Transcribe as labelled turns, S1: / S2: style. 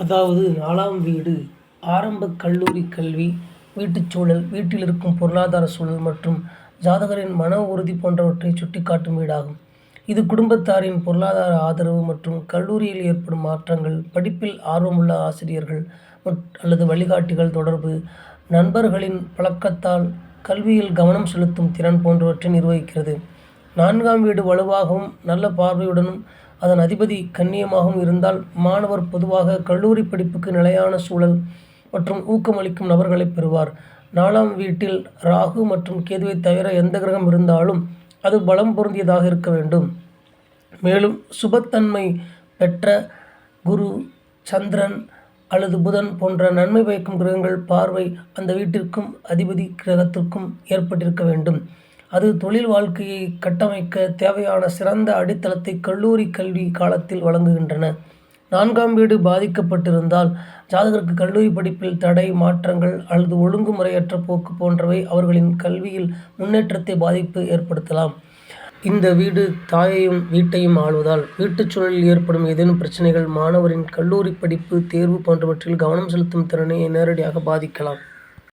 S1: அதாவது நாலாம் வீடு ஆரம்ப கல்லூரி கல்வி வீட்டுச் சூழல் வீட்டில் இருக்கும் பொருளாதார சூழல் மற்றும் ஜாதகரின் மன உறுதி போன்றவற்றை சுட்டிக்காட்டும் வீடாகும். இது குடும்பத்தாரின் பொருளாதார ஆதரவு மற்றும் கல்லூரியில் ஏற்படும் மாற்றங்கள் படிப்பில் ஆர்வமுள்ள ஆசிரியர்கள் அல்லது வழிகாட்டிகள் தொடர்பு நண்பர்களின் பழக்கத்தால் கல்வியில் கவனம் செலுத்தும் திறன் போன்றவற்றை நிர்வகிக்கிறது. நான்காம் வீடு வலுவாகவும் நல்ல பார்வையுடனும் அதன் அதிபதி கண்ணியமாகவும் இருந்தால் மாணவர் பொதுவாக கல்லூரி படிப்புக்கு நிலையான சூழல் மற்றும் ஊக்கமளிக்கும் நபர்களைப் பெறுவார். நாலாம் வீட்டில் ராகு மற்றும் கேதுவை தவிர எந்த கிரகம் இருந்தாலும் அது பலம் பொருந்தியதாக இருக்க வேண்டும். மேலும் சுபத்தன்மை பெற்ற குரு சந்திரன் அல்லது புதன் போன்ற நன்மை பயக்கும் கிரகங்கள் பார்வை அந்த வீட்டிற்கும் அதிபதி கிரகத்திற்கும் ஏற்பட்டிருக்க வேண்டும். அது தொழில் வாழ்க்கையை கட்டமைக்க தேவையான சிறந்த அடித்தளத்தை கல்லூரி கல்வி காலத்தில் வழங்குகின்றன. நான்காம் வீடு பாதிக்கப்பட்டிருந்தால் ஜாதகருக்கு கல்லூரி படிப்பில் தடை மாற்றங்கள் அல்லது ஒழுங்குமுறையற்ற போக்கு போன்றவை அவர்களின் கல்வியில் முன்னேற்றத்தை பாதிப்பு ஏற்படுத்தலாம். இந்த வீடு தாயையும் வீட்டையும் ஆளுவதால் வீட்டுச் சூழலில் ஏற்படும் ஏதேனும் பிரச்சனைகள் மாணவரின் கல்லூரி படிப்பு தேர்வு போன்றவற்றில் கவனம் செலுத்தும் திறனை நேரடியாக பாதிக்கலாம்.